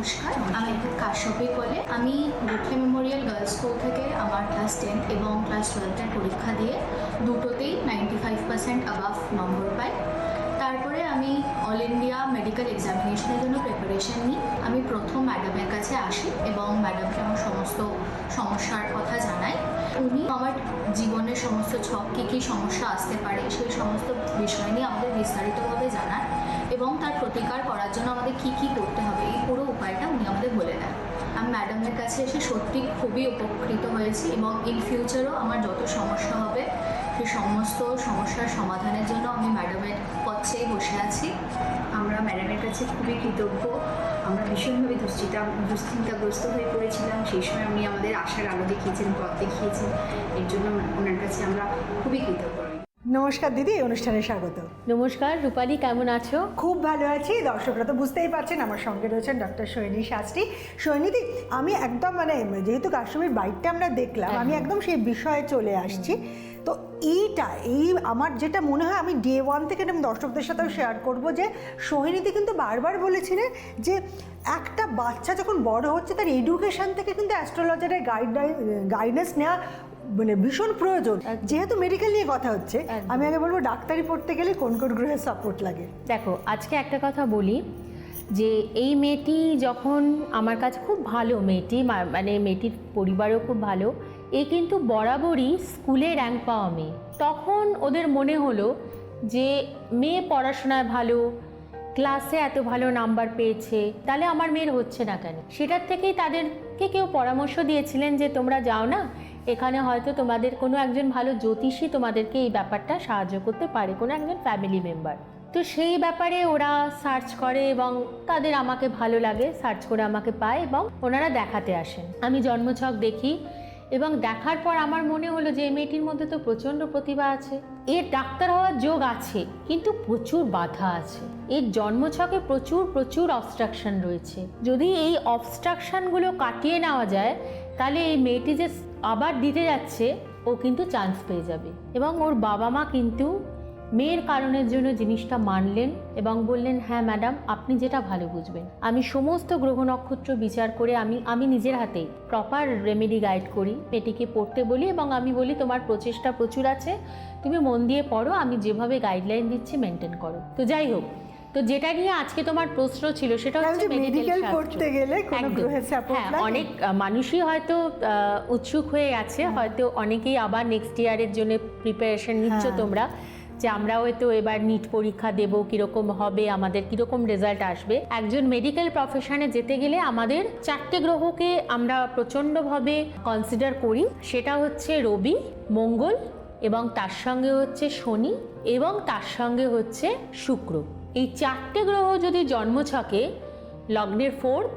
নমস্কার আমি কাশ্যপী কোলে। আমি গোখলে মেমোরিয়াল গার্লস স্কুল থেকে আমার ক্লাস টেন এবং ক্লাস টুয়েলভের পরীক্ষা দিয়ে দুটোতেই নাইনটি ফাইভ পার্সেন্ট অ্যাবাভ নম্বর পাই। তারপরে আমি অল ইন্ডিয়া মেডিকেল এক্সামিনেশনের জন্য প্রিপারেশন নিই। আমি প্রথম ম্যাডামের কাছে আসি এবং ম্যাডামকে আমার সমস্ত সমস্যার কথা জানাই। উনি আমার জীবনের সমস্ত ছক, কী কী সমস্যা আসতে পারে, সেই সমস্ত বিষয় নিয়ে আমাদের বিস্তারিতভাবে জানান। এবং তার প্রতিকার করার জন্য আমাদের কী কী করতে হবে, এই পুরো উপায়টা উনি আমাদের বলে দেন। আমি ম্যাডামের কাছে এসে সত্যি খুবই উপকৃত হয়েছি এবং ইন ফিউচারও আমার যত সমস্যা হবে সে সমস্ত সমস্যার সমাধানের জন্য আমি ম্যাডামের পথেই বসে আছি। আমরা ম্যাডামের কাছে খুবই কৃতজ্ঞ। আমরা ভীষণভাবে দুশ্চিন্তা, দুশ্চিন্তাগ্রস্ত হয়ে পড়েছিলাম। সেই সময় উনি আমাদের আশার আলো দেখিয়েছেন, পথ দেখিয়েছেন। এর জন্য ওনার কাছে আমরা খুবই কৃতজ্ঞ। নমস্কার দিদি অনুষ্ঠানে স্বাগত। নমস্কার রূপালী কেমন আছো? খুব ভালো আছি দর্শকরা তো বুঝতেই পারছেন আমার সঙ্গে রয়েছেন ডক্টর সৈনী শাস্ত্রী। সৈনীদি আমি একদম মানে যেহেতু কাশ্মীর বাইকটা আমরা দেখলাম আমি একদম সেই বিষয়ে চলে আসছি। তো এইটা এই আমার যেটা মনে হয় আমি ডে ওয়ান থেকে আমি দর্শকদের সাথেও শেয়ার করব যে সোহিনীদি কিন্তু বারবার বলেছিলেন যে একটা বাচ্চা যখন বড় হচ্ছে তার এডুকেশন থেকে কিন্তু অ্যাস্ট্রোলজারের গাইডলাইন গাইডেন্স নেওয়া মানে ভীষণ প্রয়োজন। যেহেতু মেডিকেল নিয়ে কথা হচ্ছে আমি আগে বলব ডাক্তারি পড়তে গেলে কোন কোন গ্রহের সাপোর্ট লাগে? দেখো আজকে একটা কথা বলি যে এই মেয়েটি যখন আমার কাছে খুব ভালো মেয়েটি মানে মেয়েটির পরিবারও খুব ভালো এ কিন্তু বরাবরই স্কুলে র্যাঙ্ক পাওয়া মেয়ে। তখন ওদের মনে হলো যে মেয়ে পড়াশোনায় ভালো ক্লাসে এত ভালো নাম্বার পেয়েছে তাহলে আমার মেয়ের হচ্ছে না কেন? সেটার থেকেই তাদেরকে কেউ পরামর্শ দিয়েছিলেন যে তোমরা যাও না এখানে হয়তো তোমাদের কোনো একজন ভালো জ্যোতিষী তোমাদেরকে এই ব্যাপারটা সাহায্য করতে পারে, কোনো একজন ফ্যামিলি মেম্বার তো সেই ব্যাপারে ওরা সার্চ করে এবং তাদের আমাকে ভালো লাগে সার্চ করে আমাকে পায় এবং ওনারা দেখাতে আসেন। আমি জন্মছক দেখি এবং দেখার পর আমার মনে হলো যে মেয়েটির মধ্যে তো প্রচণ্ড প্রতিভা আছে। এর ডাক্তার হওয়ার যোগ আছে, কিন্তু প্রচুর বাধা আছে। এর জন্মছকে প্রচুর প্রচুর অবস্ট্রাকশন রয়েছে। যদি এই অবস্ট্রাকশনগুলো কাটিয়ে নেওয়া যায়, তাহলে এই মেয়েটি যে আবার দিতে যাচ্ছে, ও কিন্তু চান্স পেয়ে যাবে। এবং ওর বাবা মা কিন্তু মেয়ের কারণের জন্য জিনিসটা মানলেন এবং বললেন হ্যাঁ ম্যাডাম আপনি যেটা ভালো বুঝবেন। আমি সমস্ত গ্রহ নক্ষত্র বিচার করে আমি আমি নিজের হাতেই প্রপার রেমেডি গাইড করি মেয়েটিকে পড়তে বলি এবং আমি বলি, তোমার প্রচেষ্টা প্রচুর আছে, তুমি মন দিয়ে পড়ো, আমি যেভাবে গাইডলাইন দিচ্ছি মেনটেন করো। তো যাই হোক তো যেটা নিয়ে আজকে তোমার প্রশ্ন ছিল সেটা হচ্ছে মেডিকেল করতে গেলে কোনো গ্রহের support হ্যাঁ অনেক মানুষই হয়তো উৎসুক হয়ে আছে। হয়তো অনেকেই আবার নেক্সট ইয়ারের জন্য প্রিপারেশন নিচ্ছ হ্যাঁ। তোমরা যে আমরা হয়তো এবার নিট পরীক্ষা দেব কীরকম হবে আমাদের কীরকম রেজাল্ট আসবে। একজন মেডিকেল প্রফেশনে যেতে গেলে আমাদের চারটে গ্রহকে আমরা প্রচণ্ডভাবে কনসিডার করি। সেটা হচ্ছে রবি মঙ্গল এবং তার সঙ্গে হচ্ছে শনি এবং তার সঙ্গে হচ্ছে শুক্র। এই চারটে গ্রহ যদি জন্মছকে লগ্নের ফোর্থ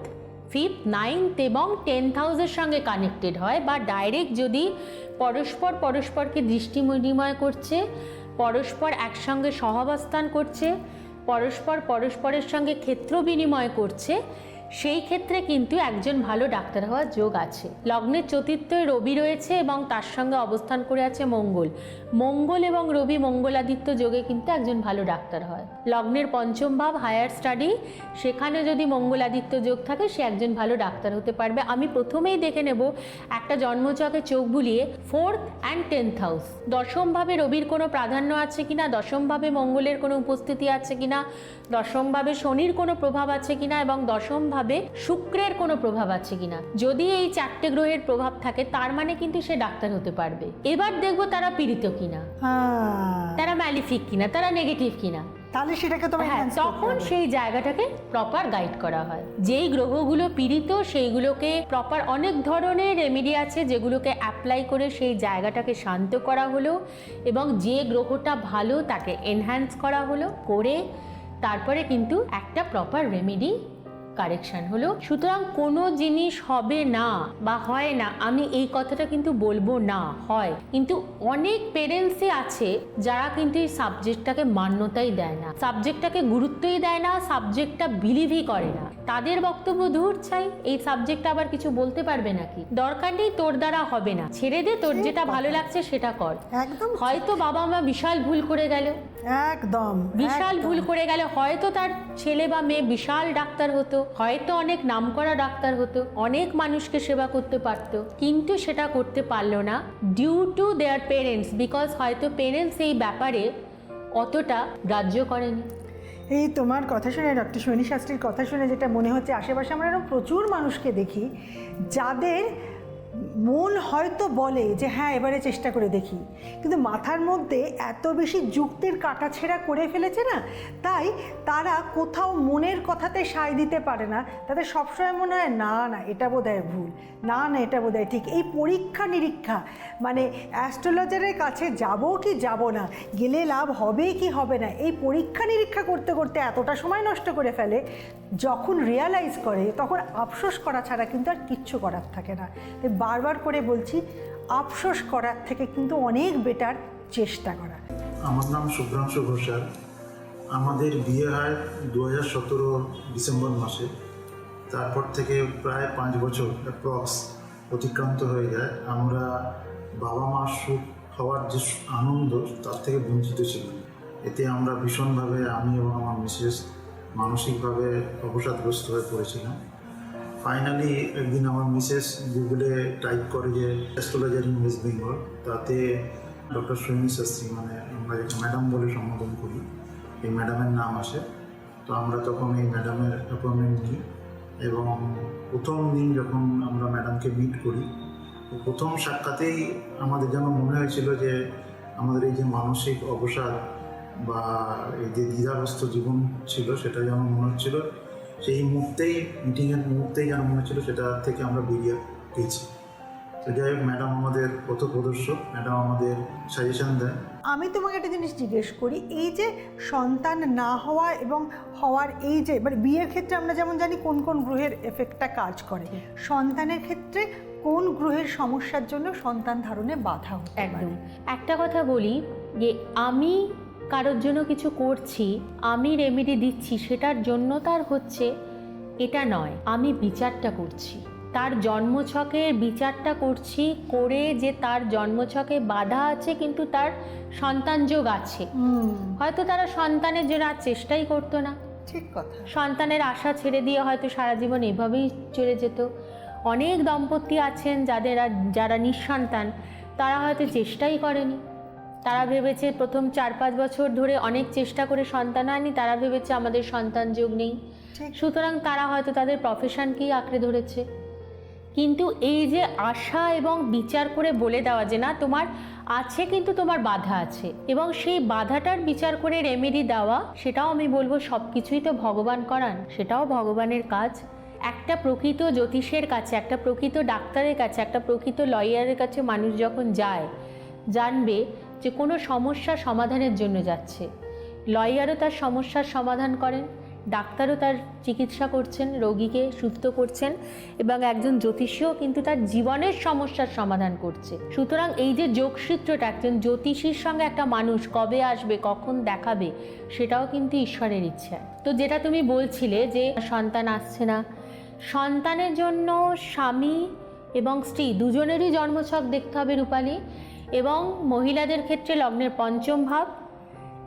ফিফথ নাইনথ এবং টেন্থ হাউসের সঙ্গে কানেক্টেড হয় বা ডাইরেক্ট যদি পরস্পর পরস্পরকে দৃষ্টি বিনিময় করছে, পরস্পর একসঙ্গে সহাবস্থান করছে, পরস্পর পরস্পরের সঙ্গে ক্ষেত্র বিনিময় করছে সেই ক্ষেত্রে কিন্তু একজন ভালো ডাক্তার হওয়ার যোগ আছে। লগ্নের চতুর্থে রবি রয়েছে এবং তার সঙ্গে অবস্থান করে আছে মঙ্গল। মঙ্গল এবং রবি মঙ্গলাদিত্য যোগে কিন্তু একজন ভালো ডাক্তার হয়। লগ্নের পঞ্চম ভাব, হায়ার স্টাডি, সেখানে যদি মঙ্গলাদিত্য যোগ থাকে, সে একজন ভালো ডাক্তার হতে পারবে। আমি প্রথমেই দেখে নেব একটা জন্মচকে চোখ বুলিয়ে ফোর্থ অ্যান্ড টেন্থ হাউস। দশমভাবে রবির কোনো প্রাধান্য আছে কিনা দশমভাবে মঙ্গলের কোনো উপস্থিতি আছে কিনা দশমভাবে শনির কোনো প্রভাব আছে কিনা এবং দশমভাবে শুক্রের কোনো প্রভাব আছে কিনা। যদি এই চারটে গ্রহের প্রভাব থাকে তার মানে কিন্তু সে ডাক্তার হতে পারবে। এবার দেখব তারা পীড়িত কিনা। হ্যাঁ। তারা ম্যালিফিক কিনা তারা নেগেটিভ কিনা। তাহলে সেটাকে তোমার হ্যাঁ তখন সেই জায়গাটাকে প্রপার গাইড করা হয়। যেই গ্রহগুলো পীড়িত সেইগুলোকে প্রপার অনেক ধরনের রেমেডি আছে যেগুলোকে অ্যাপ্লাই করে সেই জায়গাটাকে শান্ত করা হলো এবং যে গ্রহটা ভালো তাকে এনহ্যান্স করা হলো করে তারপরে কিন্তু একটা প্রপার রেমেডি কারেকশন হলো সুতরাং কোনো জিনিস হবে না বা হয় না আমি এই কথাটা কিন্তু বলব না হয়। কিন্তু অনেক পেরেন্টসই আছে যারা কিন্তু এই সাবজেক্টটাকে মান্যতাই দেয় না। সাবজেক্টটাকে গুরুত্বই দেয় না সাবজেক্টটা বিলিভই করে না। তাদের বক্তব্য দূর চাই এই সাবজেক্ট আবার কিছু বলতে পারবে নাকি? দরকার নেই তোর দ্বারা হবে না। ছেড়ে দে তোর যেটা ভালো লাগছে সেটা কর। একদম হয়তো বাবা মা বিশাল ভুল করে গেল। একদম বিশাল ভুল করে গেলে হয়তো তার ছেলে বা মেয়ে বিশাল ডাক্তার হতো হয়তো অনেক নামকরা ডাক্তার হতো অনেক মানুষকে সেবা করতে পারতো কিন্তু সেটা করতে পারল না due to their parents because হয়তো পেরেন্টস এই ব্যাপারে অতটা গ্রাহ্য করেনি। এই তোমার কথা শুনে ডক্টর সৈনী শাস্ত্রীর কথা শুনে যেটা মনে হচ্ছে আশেপাশে আমরা এরকম প্রচুর মানুষকে দেখি যাদের মন হয়তো বলে যে হ্যাঁ এবারে চেষ্টা করে দেখি। কিন্তু মাথার মধ্যে এত বেশি যুক্তির কাটাছেড়া করে ফেলেছে না? তাই তারা কোথাও মনের কথাতে সায় দিতে পারে না। তাদের সবসময় মনে হয়, না না, এটা বোধহয় ভুল। না না, এটা বোধহয় ঠিক। এই পরীক্ষা নিরীক্ষা মানে অ্যাস্ট্রোলজারের কাছে যাব কি যাব না, গেলে লাভ হবে কি হবে না, এই পরীক্ষা নিরীক্ষা করতে করতে এতটা সময় নষ্ট করে ফেলে, যখন রিয়ালাইজ করে, তখন আফসোস করা ছাড়া কিন্তু আর কিচ্ছু করার থাকে না। বারবার করে বলছি, আফসোস করার থেকে কিন্তু অনেক বেটার চেষ্টা করা। আমার নাম শুভ্রাংশু ঘোষাল আমাদের বিয়ে হয় দু হাজার সতেরো ডিসেম্বর মাসে। তারপর থেকে প্রায় পাঁচ বছর অ্যাপ্রক্স অতিক্রান্ত হয়ে যায়। আমরা বাবা মা সুখ হওয়ার যে আনন্দ, তার থেকে বঞ্চিত ছিলাম। এতে আমরা ভীষণভাবে আমি এবং আমার মিসেস মানসিকভাবে অবসাদগ্রস্ত হয়ে পড়েছিলাম। ফাইনালি একদিন আমার মিসেস গুগলে টাইপ করে যে অ্যাস্ট্রোলজার ইন ওয়েস্ট বেঙ্গল তাতে ডক্টর সৈনী শাস্ত্রী মানে আমরা যাকে ম্যাডাম বলে সম্বোধন করি, এই ম্যাডামের নাম আসে। তো আমরা তখন এই ম্যাডামের অ্যাপয়েন্টমেন্ট নিই এবং প্রথম দিন যখন আমরা ম্যাডামকে মিট করি প্রথম সাক্ষাতেই আমাদের যেন মনে হয়েছিল যে আমাদের এই যে মানসিক অবসাদ বা এই যে দ্বিধাগ্রস্ত জীবন ছিল, সেটা যেন মনে হচ্ছিল। সেই মুহূর্তেই মিটিংয়ের মুহূর্তেই যেন মনে হচ্ছিল সেটা থেকে আমরা বেরিয়ে গেছি। তো যাই হোক ম্যাডাম আমাদের পথপ্রদর্শক ম্যাডাম আমাদের সাজেশন দেন আমি তোমাকে একটা জিনিস জিজ্ঞেস করি এই যে সন্তান না হওয়া এবং হওয়ার এই যে মানে বিয়ের ক্ষেত্রে আমরা যেমন জানি কোন কোন গ্রহের এফেক্টটা কাজ করে সন্তানের ক্ষেত্রে কোন গ্রহের সমস্যার জন্য সন্তান ধারণে বাধা হতে একদম। একটা কথা বলি যে আমি কারোর জন্য কিছু করছি আমি রেমেডি দিচ্ছি সেটার জন্য তার হচ্ছে এটা নয় আমি বিচারটা করছি। তার জন্মছকের বিচারটা করছি করে যে তার জন্মছকে বাধা আছে কিন্তু তার সন্তান যোগ আছে। হয়তো তারা সন্তানের জন্য আর চেষ্টাই করতো না। ঠিক কথা। সন্তানের আশা ছেড়ে দিয়ে হয়তো সারা জীবন এভাবেই চলে যেত। অনেক দম্পতি আছেন যাদের আর যারা নিঃসন্তান তারা হয়তো চেষ্টাই করেনি। তারা ভেবেছে প্রথম চার পাঁচ বছর ধরে অনেক চেষ্টা করে সন্তান আনি তারা ভেবেছে আমাদের সন্তান যোগ নেই। সুতরাং তারা হয়তো তাদের প্রফেশনকেই আঁকড়ে ধরেছে। কিন্তু এই যে আশা এবং বিচার করে বলে দেওয়া যে না তোমার আছে কিন্তু তোমার বাধা আছে। এবং সেই বাধাটার বিচার করে রেমেডি দেওয়া সেটাও আমি বলব সব কিছুই তো ভগবান করান সেটাও ভগবানের কাজ। একটা প্রকৃত জ্যোতিষের কাছে একটা প্রকৃত ডাক্তারের কাছে একটা প্রকৃত লয়ারের কাছে মানুষ যখন যায় জানবে যে কোনো সমস্যা সমাধানের জন্য যাচ্ছে। লয়ারও তার সমস্যার সমাধান করেন, ডাক্তারও তার চিকিৎসা করছেন, রোগীকে সুস্থ করছেন এবং একজন জ্যোতিষীও কিন্তু তার জীবনের সমস্যার সমাধান করছে। সুতরাং এই যে যোগসূত্রটা, একজন জ্যোতিষীর সঙ্গে একটা মানুষ কবে আসবে, কখন দেখাবে, সেটাও কিন্তু ঈশ্বরের ইচ্ছা। তো যেটা তুমি বলছিলে যে সন্তান আসছে না, সন্তানের জন্য স্বামী এবং স্ত্রী দুজনেরই জন্মছক দেখতে হবে রূপালী। এবং মহিলাদের ক্ষেত্রে লগ্নের পঞ্চম ভাব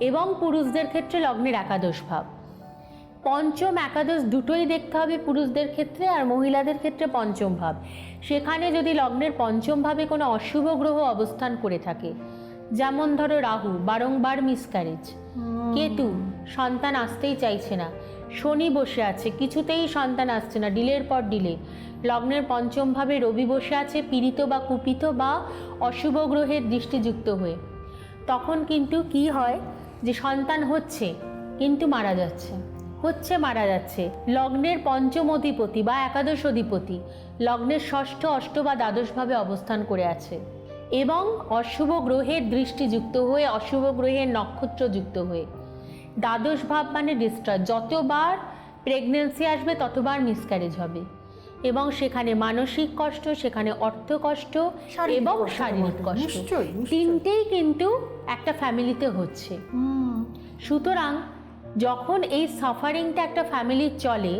এবং পুরুষদের ক্ষেত্রে লগ্নের একাদশ ভাব। পঞ্চম একাদশ দুটোই দেখতে হবে পুরুষদের ক্ষেত্রে আর মহিলাদের ক্ষেত্রে পঞ্চম ভাব। সেখানে যদি লগ্নের পঞ্চম ভাবে কোনো অশুভ গ্রহ অবস্থান করে থাকে যেমন ধরো রাহু বারংবার মিসক্যারেজ কেতু সন্তান আসতেই চাইছে না শনি বসে আছে, কিছুতেই সন্তান আসছে না ডিলের পর ডিলে লগ্নের পঞ্চম ভাবে রবি বসে আছে, পীড়িত বা কুপিত বা অশুভ গ্রহের দৃষ্টিযুক্ত হয়ে। তখন কিন্তু কি হয় যে সন্তান হচ্ছে, কিন্তু মারা যাচ্ছে। হচ্ছে, মারা যাচ্ছে। লগ্নের পঞ্চম অধিপতি বা একাদশ অধিপতি লগ্নের ষষ্ঠ, অষ্ট বা দ্বাদশভাবে অবস্থান করে আছে এবং অশুভ গ্রহের দৃষ্টিযুক্ত হয়ে, অশুভ গ্রহের নক্ষত্র যুক্ত হয়ে। দ্বাদশ ভাব মানে ডিস্ট্রয় যতবার প্রেগনেন্সি আসবে ততবার মিসক্যারেজ হবে। এবং সেখানে মানসিক কষ্ট সেখানে অর্থ কষ্ট এবং শারীরিক কষ্ট। তিনটেই কিন্তু একটা ফ্যামিলিতে হচ্ছে। সুতরাং যখন এই সাফারিংটা একটা ফ্যামিলির চলে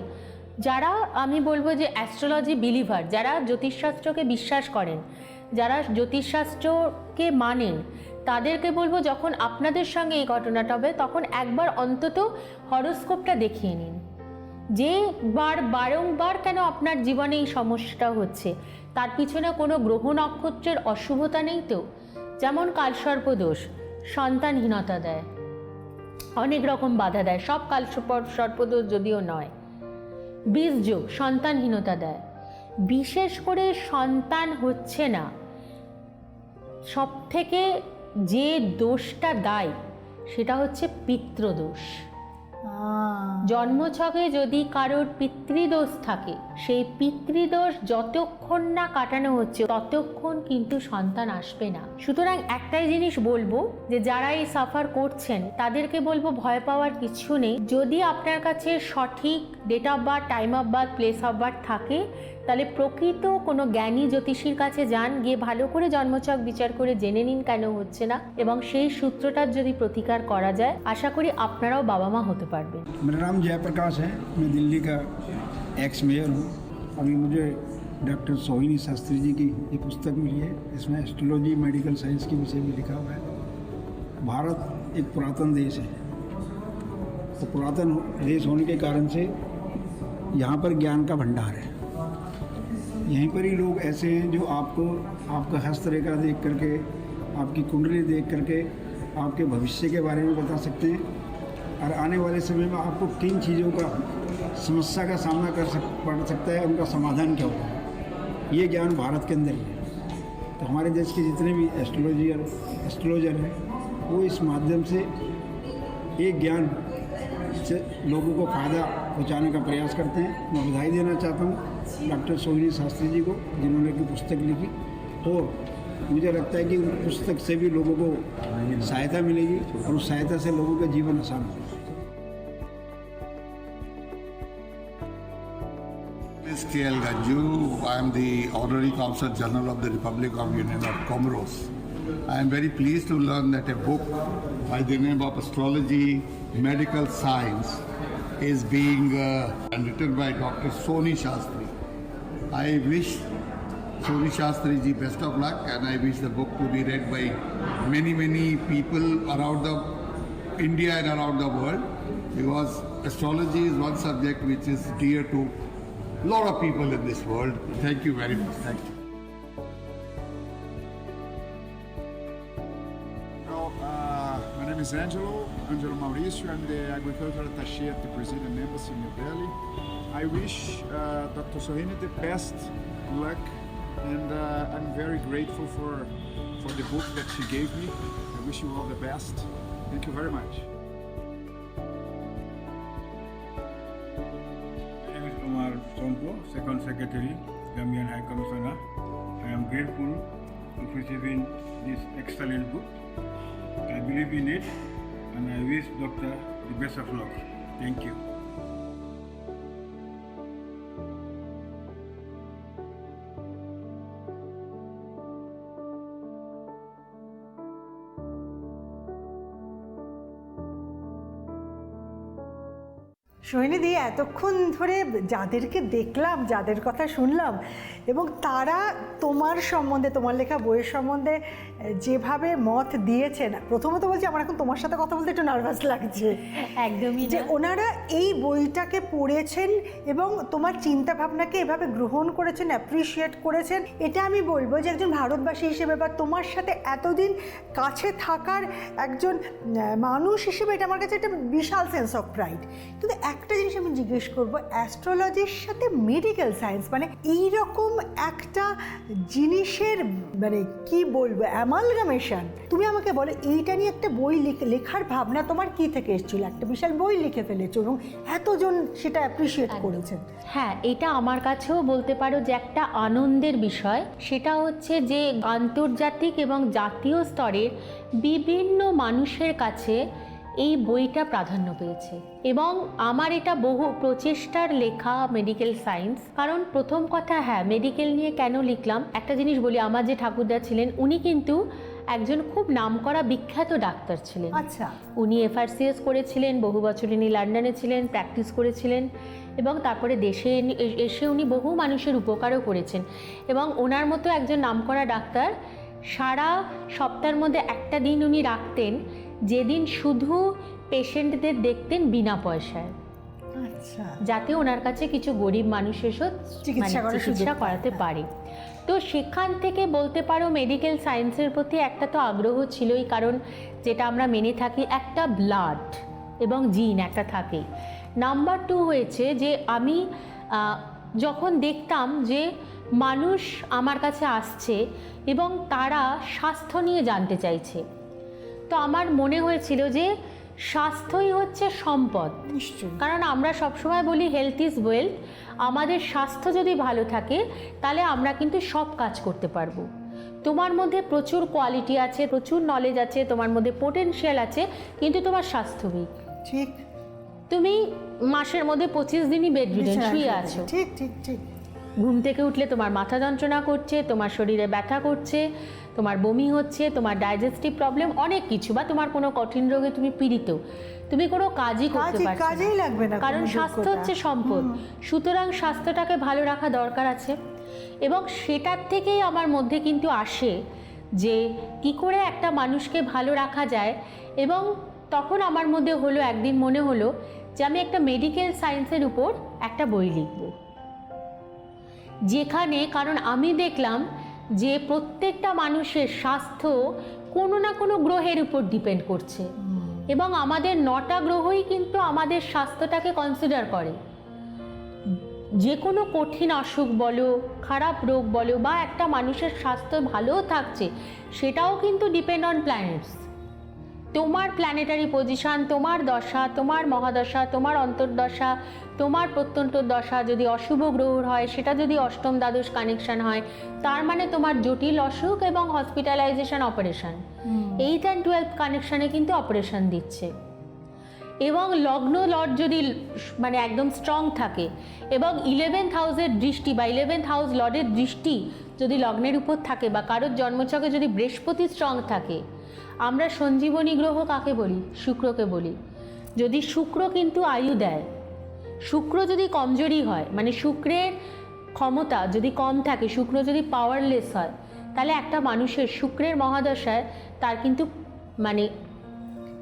যারা আমি বলব যে অ্যাস্ট্রোলজি বিলিভার যারা জ্যোতিষশাস্ত্রকে বিশ্বাস করেন যারা জ্যোতিষশাস্ত্রকে মানেন তাদেরকে বলব যখন আপনাদের সঙ্গে এই ঘটনাটা হবে, তখন একবার অন্তত হরোস্কোপটা দেখিয়ে নিন। যে বার বারংবার কেন আপনার জীবনে এই সমস্যাটা হচ্ছে, তার পিছনে কোনো গ্রহ নক্ষত্রের অশুভতা নেই তো? যেমন কালসর্পদোষ, সন্তানহীনতা দেয়, অনেক রকম বাধা দেয়, সব কাল সর্পদোষ যদিও নয়। বীজযোগ সন্তানহীনতা দেয়। বিশেষ করে সন্তান হচ্ছে না। সব থেকে যে দোষটা দায় সেটা হচ্ছে পিতৃদোষ আহ, জন্মছকে যদি কারোর পিতৃদোষ থাকে, সেই পিতৃদোষ যতক্ষণ না কাটানো হচ্ছে, ততক্ষণ কিন্তু সন্তান আসবে না। সুতরাং একটাই জিনিস বলব, যে যারা এই সাফার করছেন, তাদেরকে বলব ভয় পাওয়ার কিছু নেই। যদি আপনার কাছে সঠিক date of birth time of birth place of birth থাকে, তাহলে প্রকৃত কোনো জ্ঞানী জ্যোতিষীর কাছে যান, গিয়ে ভালো করে জন্মছক বিচার করে জেনে নিন কেন হচ্ছে না, এবং সেই সূত্রটার যদি প্রতিকার করা যায়, আশা করি আপনারাও বাবা মা হতে পারবেন। मेरा नाम जयप्रकाश है। मैं दिल्ली का एक्स मेयर हूँ। अभी मुझे डॉक्टर सोहिनी शास्त्री जी की ये पुस्तक मिली है। इसमें एस्ट्रोलॉजी मेडिकल साइंस के विषय में लिखा हुआ है। भारत एक पुरातन देश है। तो पुरातन देश होने के कारण से यहाँ पर ज्ञान का भंडार है। यहीं पर ही लोग ऐसे हैं जो आपको, आपका हस्तरेखा देख करके, आपकी कुंडली देख करके, आपके भविष्य के बारे में बता सकते हैं। और आने वाले समय में आपको किन चीज़ों का समस्या का सामना कर सक, पड़ सकता है, उनका समाधान क्या होगा? ये ज्ञान भारत के अंदर ही है। तो हमारे देश के जितने भी एस्ट्रोलॉजियर एस्ट्रोलॉजर हैं, वो इस माध्यम से एक ज्ञान से लोगों को फ़ायदा पहुँचाने का प्रयास करते हैं। मैं बधाई देना चाहता हूँ डॉक्टर सोहिनी शास्त्री जी को, जिन्होंने की पुस्तक लिखी। और मुझे लगता है कि उन पुस्तक से भी लोगों को सहायता मिलेगी और उस सहायता से लोगों का जीवन आसान होगा। KL Ganju. I am the Honorary Consul General of the Republic of Union of Comoros. I am very pleased to learn that a book by the name of Astrology Medical Science is being uh, written by Dr. Soni Shastri. I wish Soni Shastri ji best of luck and I wish the book to be read by many many people around the India and around the world because astrology is one subject which is dear to lot of people in this world. Thank you very much. Thank you. Well, uh, my name is Angelo, Angelo Mauricio. I'm the agricultural attaché at the Brazilian Embassy in New Delhi. I wish uh, Dr. Sohini the best luck, and uh, I'm very grateful for for the book that she gave me. I wish you all the best. Thank you very much. Second Secretary, Gambian High Commissioner. I am grateful of receiving this excellent book. I believe in it and I wish Doctor the best of luck. Thank you. সোহিনীদি এতক্ষণ ধরে যাদেরকে দেখলাম যাদের কথা শুনলাম এবং তারা তোমার সম্বন্ধে তোমার লেখা বইয়ের সম্বন্ধে যেভাবে মত দিয়েছেন প্রথমত বলছি আমার এখন তোমার সাথে কথা বলতে একটু নার্ভাস লাগছে। একদমই যে ওনারা এই বইটাকে পড়েছেন এবং তোমার চিন্তা ভাবনাকে এভাবে গ্রহণ করেছেন অ্যাপ্রিসিয়েট করেছেন এটা আমি বলব যে একজন ভারতবাসী হিসেবে বা তোমার সাথে এতদিন কাছে থাকার একজন মানুষ হিসেবে এটা আমার কাছে একটা বিশাল সেন্স অফ প্রাইড কিন্তু একটা জিনিস আমি জিজ্ঞেস করব অ্যাস্ট্রোলজির সাথে মেডিকেল সায়েন্স মানে এই রকম একটা জিনিসের মানে কি বলব অ্যামালগামেশন তুমি আমাকে বলো এইটা নিয়ে একটা বই লিখ- লেখার ভাবনা তোমার কি থেকে এসেছিল? একটা বিশাল বই লিখে ফেলেছো এবং এতজন সেটা অ্যাপ্রিসিয়েট করেছেন। হ্যাঁ এটা আমার কাছেও বলতে পারো যে একটা আনন্দের বিষয়। সেটা হচ্ছে যে আন্তর্জাতিক এবং জাতীয় স্তরের বিভিন্ন মানুষের কাছে এই বইটা প্রাধান্য পেয়েছে। এবং আমার এটা বহু প্রচেষ্টার লেখা মেডিকেল সায়েন্স কারণ প্রথম কথা হ্যাঁ মেডিকেল নিয়ে কেন লিখলাম? একটা জিনিস বলি আমার যে ঠাকুরদা ছিলেন উনি কিন্তু একজন খুব নামকরা বিখ্যাত ডাক্তার ছিলেন। আচ্ছা। উনি এফআরসিএস করেছিলেন বহু বছর উনি লন্ডনে ছিলেন প্র্যাকটিস করেছিলেন। এবং তারপরে দেশে এসে উনি বহু মানুষের উপকারও করেছেন। এবং ওনার মতো একজন নামকরা ডাক্তার সারা সপ্তাহের মধ্যে একটা দিন উনি রাখতেন যেদিন শুধু পেশেন্টদের দেখতেন বিনা পয়সায়। আচ্ছা। যাতে ওনার কাছে কিছু গরিব মানুষ এসে চিকিৎসা চিকিৎসা করাতে পারে। তো সেখান থেকে বলতে পারো মেডিকেল সায়েন্সের প্রতি একটা তো আগ্রহ ছিলই কারণ যেটা আমরা মেনে থাকি একটা ব্লাড এবং জিন একটা থাকে। নাম্বার টু হয়েছে যে আমি যখন দেখতাম যে মানুষ আমার কাছে আসছে এবং তারা স্বাস্থ্য নিয়ে জানতে চাইছে তো আমার মনে হয়েছিল যে স্বাস্থ্যই হচ্ছে সম্পদ। কারণ আমরা সবসময় বলি হেলথ ইজ ওয়েলথ আমাদের স্বাস্থ্য যদি ভালো থাকে তাহলে আমরা কিন্তু সব কাজ করতে পারব। তোমার মধ্যে প্রচুর কোয়ালিটি আছে প্রচুর নলেজ আছে তোমার মধ্যে পোটেনশিয়াল আছে কিন্তু তোমার স্বাস্থ্য উইক ঠিক। তুমি মাসের মধ্যে পঁচিশ দিনই বেড রিডেন শুয়ে আছো। ঠিক ঠিক ঠিক। ঘুম থেকে উঠলে তোমার মাথা যন্ত্রণা করছে তোমার শরীরে ব্যথা করছে তোমার বমি হচ্ছে তোমার ডাইজেস্টিভ প্রবলেম অনেক কিছু বা তোমার কোনো কঠিন রোগে তুমি পীড়িত। তুমি কোনো কাজই করতে পারছ কাজেই লাগবে না কারণ স্বাস্থ্য হচ্ছে সম্পদ। সুতরাং স্বাস্থ্যটাকে ভালো রাখা দরকার আছে। এবং সেটার থেকেই আমার মধ্যে কিন্তু আসে যে কি করে একটা মানুষকে ভালো রাখা যায়। এবং তখন আমার মধ্যে হলো একদিন মনে হলো যে আমি একটা মেডিকেল সায়েন্সের উপর একটা বই লিখব। যেখানে কারণ আমি দেখলাম যে প্রত্যেকটা মানুষের স্বাস্থ্য কোনো না কোনো গ্রহের উপর ডিপেন্ড করছে। এবং আমাদের নটা গ্রহই কিন্তু আমাদের স্বাস্থ্যটাকে কনসিডার করে। যে কোনো কঠিন অসুখ বলো খারাপ রোগ বলো বা একটা মানুষের স্বাস্থ্য ভালোও থাকছে সেটাও কিন্তু ডিপেন্ড অন প্ল্যানেটস তোমার প্ল্যানেটারি পজিশন তোমার দশা তোমার মহাদশা তোমার অন্তর্দশা তোমার প্রত্যন্ত দশা যদি অশুভ গ্রহর হয় সেটা যদি অষ্টম দ্বাদশ কানেকশন হয় তার মানে তোমার জটিল অসুখ এবং hospitalization operation eight and twelve কানেকশনে কিন্তু অপারেশন দিচ্ছে। এবং লগ্ন লট যদি মানে একদম স্ট্রং থাকে এবং ইলেভেন্থ হাউসের দৃষ্টি বা ইলেভেন্থ হাউস লর্ডের দৃষ্টি যদি লগ্নের উপর থাকে বা কারোর জন্মছকে যদি বৃহস্পতি স্ট্রং থাকে আমরা সঞ্জীবনী গ্রহ কাকে বলি? শুক্রকে বলি। যদি শুক্র কিন্তু আয়ু দেয় শুক্র যদি কমজোরি হয় মানে শুক্রের ক্ষমতা যদি কম থাকে শুক্র যদি পাওয়ারলেস হয় তাহলে একটা মানুষের শুক্রের মহাদশায় তার কিন্তু মানে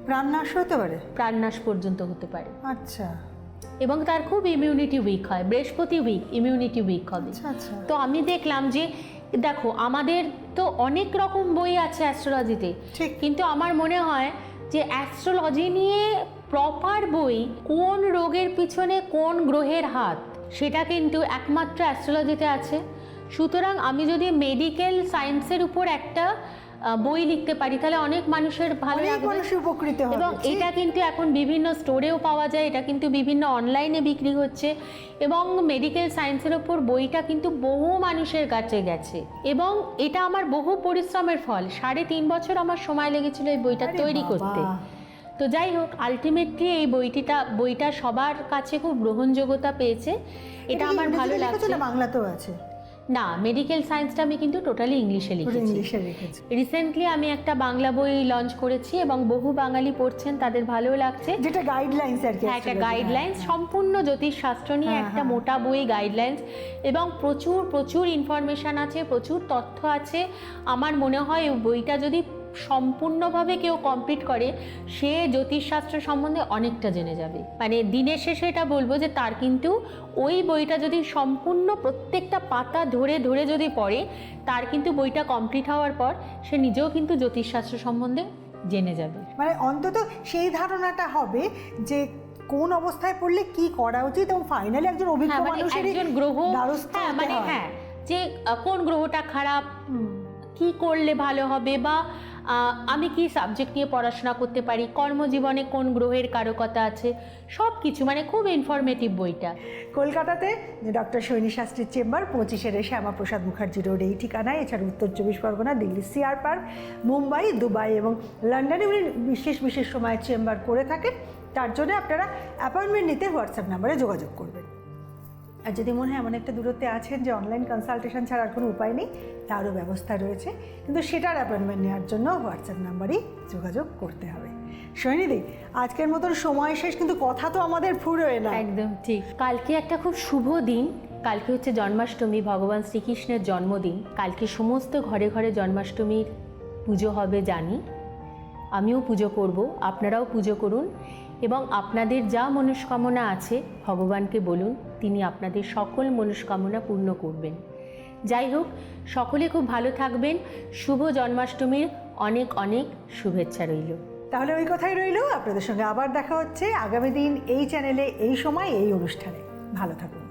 প্রাণনাশ হতে পারে? প্রাণনাশ পর্যন্ত হতে পারে। আচ্ছা। এবং তার খুব ইমিউনিটি উইক হয় বৃহস্পতি উইক ইমিউনিটি উইক হবে। আচ্ছা আচ্ছা। তো আমি দেখলাম যে দেখো আমাদের তো অনেক রকম বই আছে অ্যাস্ট্রোলজিতে কিন্তু আমার মনে হয় যে অ্যাস্ট্রোলজি নিয়ে প্রপার বই কোন রোগের পিছনে কোন গ্রহের হাত সেটা কিন্তু একমাত্র অ্যাস্ট্রোলজিতে আছে। সুতরাং আমি যদি মেডিকেল সায়েন্সের উপর একটা বই লিখতে পারি তাহলে অনেক মানুষের ভালো লাগবে উপকৃত হবে এবং এটা কিন্তু এখন বিভিন্ন স্টোরেও পাওয়া যায় এটা কিন্তু বিভিন্ন অনলাইনে বিক্রি হচ্ছে এবং মেডিকেল সায়েন্সের ওপর বইটা কিন্তু বহু মানুষের কাছে গেছে। এবং এটা আমার বহু পরিশ্রমের ফল সাড়ে তিন বছর আমার সময় লেগেছিল এই বইটা তৈরি করতে। তো যাই হোক আলটিমেটলি এই বইটিটা বইটা সবার কাছে খুব গ্রহণযোগ্যতা পেয়েছে এটা আমার ভালো লাগছে। বাংলাতেও আছে? না মেডিকেল সায়েন্সটা আমি কিন্তু টোটালি ইংলিশে লিখেছি। ইংলিশে লিখেছি। রিসেন্টলি আমি একটা বাংলা বই লঞ্চ করেছি এবং বহু বাঙালি পড়ছেন তাদের ভালো লাগছে। যেটা গাইডলাইন্স আর কি হ্যাঁ একটা গাইডলাইন্স সম্পূর্ণ জ্যোতিষশাস্ত্র নিয়ে হ্যাঁ, একটা হ্যাঁ। মোটা বই গাইডলাইন্স এবং প্রচুর প্রচুর ইনফরমেশান আছে প্রচুর তথ্য আছে। আমার মনে হয় বইটা যদি সম্পূর্ণভাবে কেউ কমপ্লিট করে সে জ্যোতিষশাস্ত্র সম্বন্ধে অনেকটা জেনে যাবে মানে দিনের শেষে এটা বলব যে তার কিন্তু ওই বইটা যদি সম্পূর্ণ প্রত্যেকটা পাতা ধরে ধরে যদি পড়ে তার কিন্তু বইটা কমপ্লিট হওয়ার পর সে নিজেও কিন্তু জ্যোতিষশাস্ত্র সম্বন্ধে জেনে যাবে মানে অন্তত সেই ধারণাটা হবে যে কোন অবস্থায় পড়লে কি করা উচিত এবং ফাইনালি একজন অভিজ্ঞ হ্যাঁ মানে মানুষের একজন গ্রহ দ্বারস্থ হ্যাঁ মানে হ্যাঁ যে কোন গ্রহটা খারাপ। কি করলে ভালো হবে বা আমি কি সাবজেক্ট নিয়ে পড়াশোনা করতে পারি? কর্মজীবনে কোন গ্রহের কারকতা আছে? সব কিছু মানে খুব ইনফরমেটিভ বইটা। কলকাতাতে ডক্টর সৈনী শাস্ত্রীর চেম্বার পঁচিশের শ্যামাপ্রসাদ মুখার্জি রোড এই ঠিকানায়, এছাড়া উত্তর চব্বিশ Pargana, Delhi CR park Mumbai, Dubai এবং লন্ডনে উনি বিশেষ বিশেষ সময় চেম্বার করে থাকেন। তার জন্য আপনারা অ্যাপয়েন্টমেন্ট নিতে হোয়াটসঅ্যাপ নাম্বারে যোগাযোগ করবেন। আর যদি মনে হয় এমন একটা দূরত্বে আছেন যে অনলাইন কনসালটেশন ছাড়া আর কোনো উপায় নেই, তারও ব্যবস্থা রয়েছে। কিন্তু সেটার অ্যাপয়েন্টমেন্ট নেওয়ার জন্য হোয়াটসঅ্যাপ নাম্বারই যোগাযোগ করতে হবে। সৈনিদি আজকের মতন সময় শেষ, কিন্তু কথা তো আমাদের ফুরোয় না। একদম ঠিক। কালকে একটা খুব শুভ দিন। কালকে হচ্ছে জন্মাষ্টমী, ভগবান শ্রীকৃষ্ণের জন্মদিন। কালকে সমস্ত ঘরে ঘরে জন্মাষ্টমীর পুজো হবে জানি। আমিও পুজো করব, আপনারাও পুজো করুন। এবং আপনাদের যা মনস্কামনা আছে, ভগবানকে বলুন। তিনি আপনাদের সকল মনস্কামনা পূর্ণ করবেন। যাই হোক, সকলে খুব ভালো থাকবেন। শুভ জন্মাষ্টমীর অনেক অনেক শুভেচ্ছা রইল। তাহলে ওই কথাই রইল। আপনাদের সঙ্গে আবার দেখা হচ্ছে আগামী দিন এই চ্যানেলে, এই সময়, এই অনুষ্ঠানে। ভালো থাকুন।